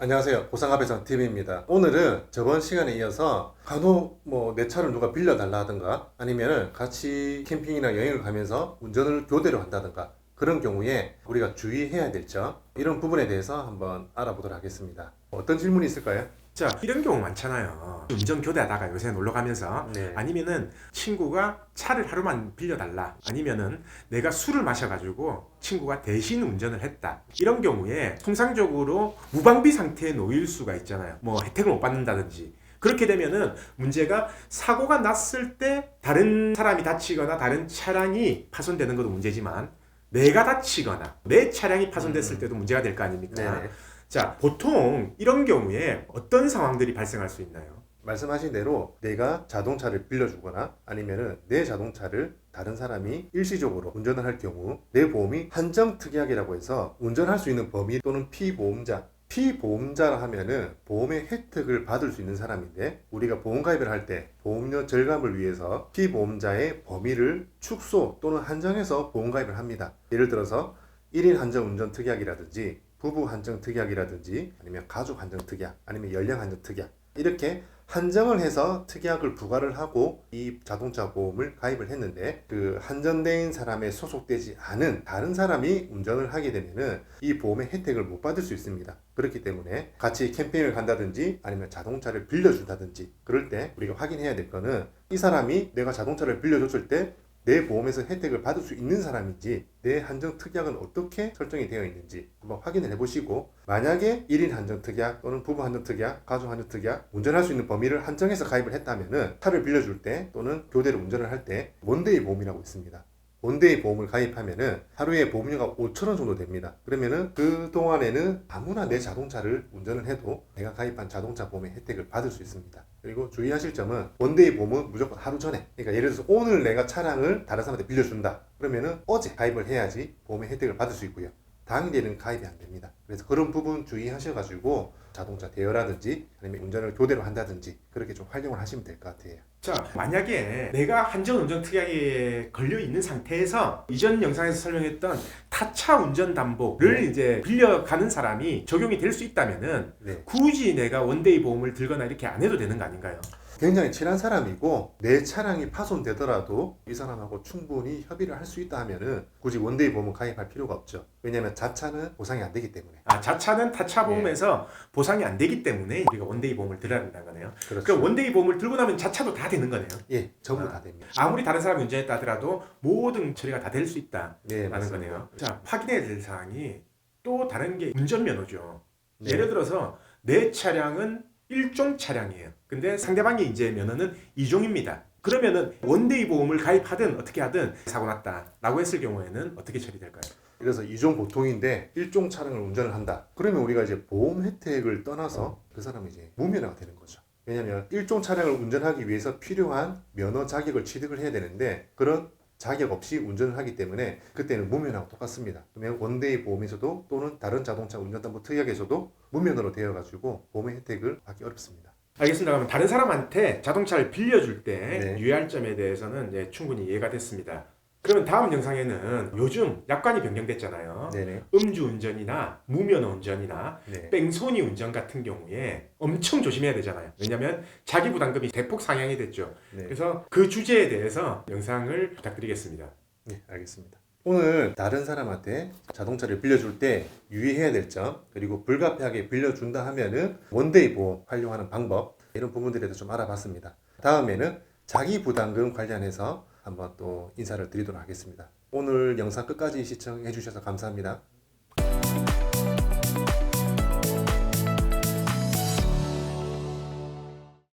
안녕하세요. 보상합의선 TV입니다. 오늘은 저번 시간에 이어서 간혹 뭐 내 차를 누가 빌려달라 하든가 아니면 같이 캠핑이나 여행을 가면서 운전을 교대로 한다든가 그런 경우에 우리가 주의해야 될 점 이런 부분에 대해서 한번 알아보도록 하겠습니다. 어떤 질문이 있을까요? 자 이런 경우 많잖아요 운전 교대하다가 요새 놀러 가면서 네. 아니면은 친구가 차를 하루만 빌려달라 아니면은 내가 술을 마셔가지고 친구가 대신 운전을 했다 이런 경우에 통상적으로 무방비 상태에 놓일 수가 있잖아요 뭐 혜택을 못 받는다든지 그렇게 되면은 문제가 사고가 났을 때 다른 사람이 다치거나 다른 차량이 파손되는 것도 문제지만 내가 다치거나 내 차량이 파손됐을 때도 문제가 될 거 아닙니까? 음. 네네. 자, 보통 이런 경우에 어떤 상황들이 발생할 수 있나요? 말씀하신 대로 내가 자동차를 빌려주거나 아니면은 내 자동차를 다른 사람이 일시적으로 운전을 할 경우 내 보험이 한정 특약이라고 해서 운전할 수 있는 범위 또는 피보험자 피보험자라 하면은 보험의 혜택을 받을 수 있는 사람인데 우리가 보험 가입을 할 때 보험료 절감을 위해서 피보험자의 범위를 축소 또는 한정해서 보험 가입을 합니다. 예를 들어서 1인 한정 운전 특약이라든지 부부 한정 특약이라든지 아니면 가족 한정 특약 아니면 연령 한정 특약 이렇게 한정을 해서 특약을 부과를 하고 이 자동차 보험을 가입을 했는데 그 한정된 사람에 소속되지 않은 다른 사람이 운전을 하게 되면은 이 보험의 혜택을 못 받을 수 있습니다. 그렇기 때문에 같이 캠핑을 간다든지 아니면 자동차를 빌려준다든지 그럴 때 우리가 확인해야 될 거는 이 사람이 내가 자동차를 빌려줬을 때 내 보험에서 혜택을 받을 수 있는 사람인지 내 한정 특약은 어떻게 설정이 되어 있는지 한번 확인을 해보시고 만약에 1인 한정 특약 또는 부부 한정 특약, 가족 한정 특약 운전할 수 있는 범위를 한정해서 가입을 했다면은 차를 빌려줄 때 또는 교대로 운전을 할 때 원데이 보험이라고 있습니다. 원데이 보험을 가입하면은 하루에 보험료가 5천 원 정도 됩니다. 그러면은 그 동안에는 아무나 내 자동차를 운전을 해도 내가 가입한 자동차 보험의 혜택을 받을 수 있습니다. 그리고 주의하실 점은 원데이 보험은 무조건 하루 전에. 그러니까 예를 들어서 오늘 내가 차량을 다른 사람한테 빌려준다. 그러면은 어제 가입을 해야지 보험의 혜택을 받을 수 있고요. 당일에는 가입이 안 됩니다. 그래서 그런 부분 주의하셔가지고 자동차 대여라든지 아니면 운전을 교대로 한다든지 그렇게 좀 활용을 하시면 될 것 같아요. 자, 만약에 내가 한전 운전 특약에 걸려 있는 상태에서 이전 영상에서 설명했던 타차 운전 담보를 이제 빌려가는 사람이 적용이 될 수 있다면은 네. 굳이 내가 원데이 보험을 들거나 이렇게 안 해도 되는 거 아닌가요? 굉장히 친한 사람이고 내 차량이 파손되더라도 이 사람하고 충분히 협의를 할 수 있다 하면은 굳이 원데이 보험을 가입할 필요가 없죠. 왜냐하면 자차는 보상이 안 되기 때문에. 아, 자차는 타차 보험에서 보상이 안 되기 때문에 우리가 원데이 보험을 들어야 된다는 거네요. 그렇죠. 그럼 원데이 보험을 들고 나면 자차도 다 되는 거네요. 예, 전부 아. 다 됩니다. 아무리 다른 사람이 운전했다 하더라도 모든 처리가 다 될 수 있다. 네, 라는 맞습니다. 거네요. 자, 확인해야 될 사항이 또 다른 게 운전면허죠. 네. 예를 들어서 내 차량은 일종 차량이에요. 근데 상대방의 이제 면허는 이종입니다. 그러면은 원데이 보험을 가입하든 어떻게 하든 사고 났다라고 했을 경우에는 어떻게 처리될까요? 그래서 이종 보통인데 일종 차량을 운전을 한다. 그러면 우리가 이제 보험 혜택을 떠나서 그 사람이 이제 무면허가 되는 거죠. 왜냐하면 일종 차량을 운전하기 위해서 필요한 면허 자격을 취득을 해야 되는데 그런 자격 없이 운전을 하기 때문에 그때는 무면허하고 똑같습니다. 그러면 원데이 보험에서도 또는 다른 자동차 운전담보 특약에서도 무면허로 되어가지고 보험의 혜택을 받기 어렵습니다. 알겠습니다. 그러면 다른 사람한테 자동차를 빌려줄 때 네. 유의할 점에 대해서는 충분히 이해가 됐습니다. 그러면 다음 영상에는 요즘 약관이 변경됐잖아요. 네네. 음주운전이나 무면허 운전이나 네. 뺑소니 운전 같은 경우에 엄청 조심해야 되잖아요. 왜냐하면 자기 부담금이 대폭 상향이 됐죠. 네. 그래서 그 주제에 대해서 영상을 부탁드리겠습니다. 네, 알겠습니다. 오늘 다른 사람한테 자동차를 빌려줄 때 유의해야 될 점, 그리고 불가피하게 빌려준다 하면은 원데이 보험 활용하는 방법, 이런 부분들에 대해서 좀 알아봤습니다. 다음에는 자기 부담금 관련해서 한번 또 인사를 드리도록 하겠습니다. 오늘 영상 끝까지 시청해 주셔서 감사합니다.